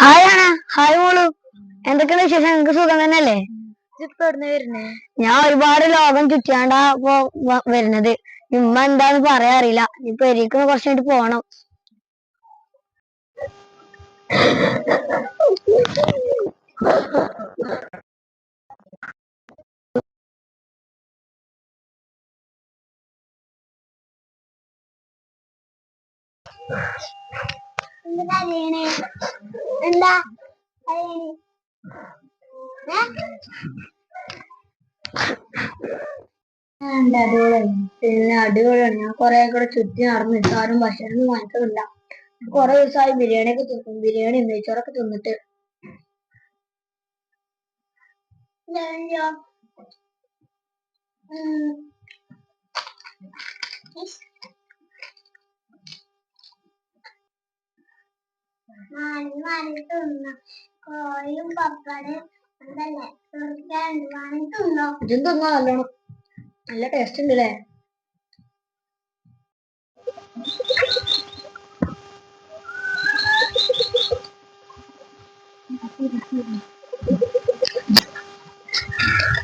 Hi hi മോളു. എന്തൊക്കെയാണ് വിശേഷം? നിങ്ങക്ക് സുഖം തന്നെയല്ലേ? ഞാൻ ഒരുപാട് ലോകം ചുറ്റിയാണ്ടാ ഇപ്പൊ വരുന്നത്. ഇമ്മ എന്താന്ന് പറയാ അറിയില്ല. ഇപ്പൊ എനിക്ക് കുറച്ച് കഴിഞ്ഞിട്ട് പോണം. എന്താ പിന്നെ അടിപൊളിയാണ്. ഞാൻ കൊറേ കൂടെ ചുറ്റി നടന്നിട്ട് ആരും ഭക്ഷണം വാങ്ങിക്കുന്നില്ല കൊറേ ദിവസമായി ബിരിയാണി ഒക്കെ തിന്നും. ബിരിയാണി നെയ്ച്ചോറൊക്കെ തിന്നിട്ട്. എന്തല്ലേ തിന്നോ ഇതും തിന്നാ നല്ലോണം. നല്ല ടേസ്റ്റ് ഉണ്ട് അല്ലേ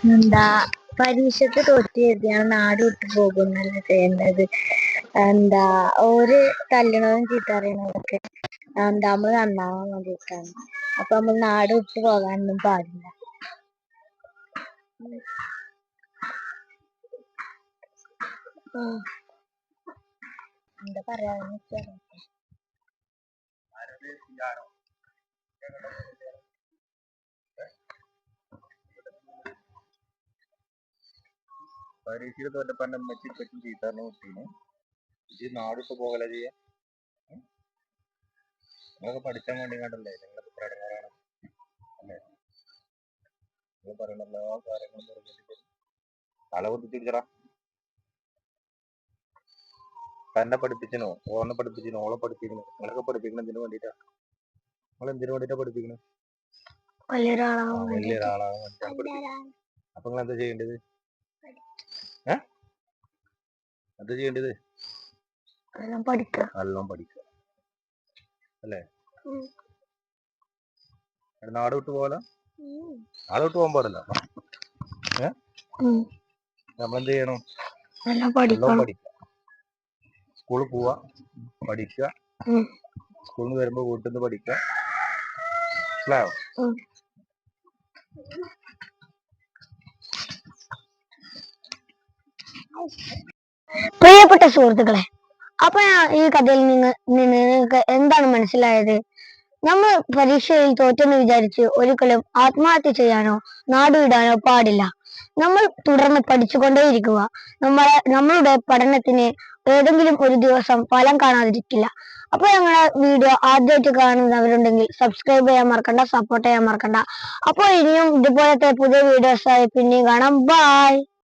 എന്താ? പരീക്ഷക്ക് തോറ്റ് എഴുതിയാണ് നാട് വിട്ടു പോകുന്നല്ലേ ചെയ്യേണ്ടത് എന്താ ഓര് തല്ലണതും ചീത്തറിയണതൊക്കെ എന്താ നമ്മൾ നന്നാവാൻ വേണ്ടിയിട്ടാണ് അപ്പൊ നമ്മൾ നാട് വിട്ടു പോകാനൊന്നും പാടില്ല. എന്താ പറയാ പരീക്ഷയിൽ തോറ്റപ്പോ എന്റെ ഉമ്മച്ചി പറ്റും ചീത്തറിന് കുട്ടീന്. ഈ നാടിട്ട് പോകല ചെയ്യാ? നിങ്ങളൊക്കെ പഠിച്ചാൻ വേണ്ടി കണ്ടല്ലേ? നിങ്ങളൊക്കെ പ്രകടനമാണ് അല്ലേ? നിങ്ങൾ പറയുന്ന എല്ലാ കാര്യങ്ങളും പറഞ്ഞിട്ട് തല കുത്തിച്ചിടിച്ചടാ തന്നെ പഠിപ്പിച്ചനോ? ഓനെ പഠിപ്പിച്ചനോ? ഓളെ പഠിപ്പിക്കണോ? നിങ്ങളൊക്കെ പഠിപ്പിക്കണം എന്തിനു വേണ്ടിട്ടാ? നിങ്ങൾ എന്തിനു വേണ്ടിട്ടാ പഠിപ്പിക്കണത് വലിയൊരാളാവാൻ വലിയ വേണ്ടിയിട്ട് ഒരാളാകാൻ വേണ്ടിയിട്ടാണ് പഠിപ്പിക്കുന്നത് അപ്പൊ നിങ്ങൾ എന്താ ചെയ്യേണ്ടത് എന്താ ചെയ്യേണ്ടത്? എല്ലാം പഠിക്കുക നല്ലോണം പഠിക്കുക അല്ലേ. നാട് വിട്ടു പോകല നാട് വിട്ടു പോകാൻ പാടില്ല. ഉം. നമ്മളെന്ത് ചെയ്യണം? നല്ലോണം പഠിക്കുക സ്കൂളിൽ പോവാ. പഠിക്കുക സ്കൂളിൽ നിന്ന് വരുമ്പോ വീട്ടിൽ നിന്ന് പഠിക്കുക മനസ്സിലായോ? പ്രിയപ്പെട്ട സുഹൃത്തുക്കളെ അപ്പൊ ഈ കഥയിൽ നിന്ന് നിന്ന് നിങ്ങൾക്ക് എന്താണ് മനസ്സിലായത്? നമ്മൾ പരീക്ഷയിൽ തോറ്റെന്ന് വിചാരിച്ച് ഒരിക്കലും ആത്മഹത്യ ചെയ്യാനോ നാടുവിടാനോ പാടില്ല. നമ്മൾ തുടർന്ന് പഠിച്ചുകൊണ്ടേയിരിക്കുക. നമ്മളെ നമ്മളുടെ പഠനത്തിന് ഏതെങ്കിലും ഒരു ദിവസം ഫലം കാണാതിരിക്കില്ല. അപ്പൊ ഞങ്ങളെ വീഡിയോ ആദ്യമായിട്ട് കാണുന്നവരുണ്ടെങ്കിൽ സബ്സ്ക്രൈബ് ചെയ്യാൻ മറക്കണ്ട സപ്പോർട്ട് ചെയ്യാൻ മറക്കണ്ട. അപ്പോൾ ഇനിയും ഇതുപോലത്തെ പുതിയ വീഡിയോസ് ആയി പിന്നെയും കാണാം. ബൈ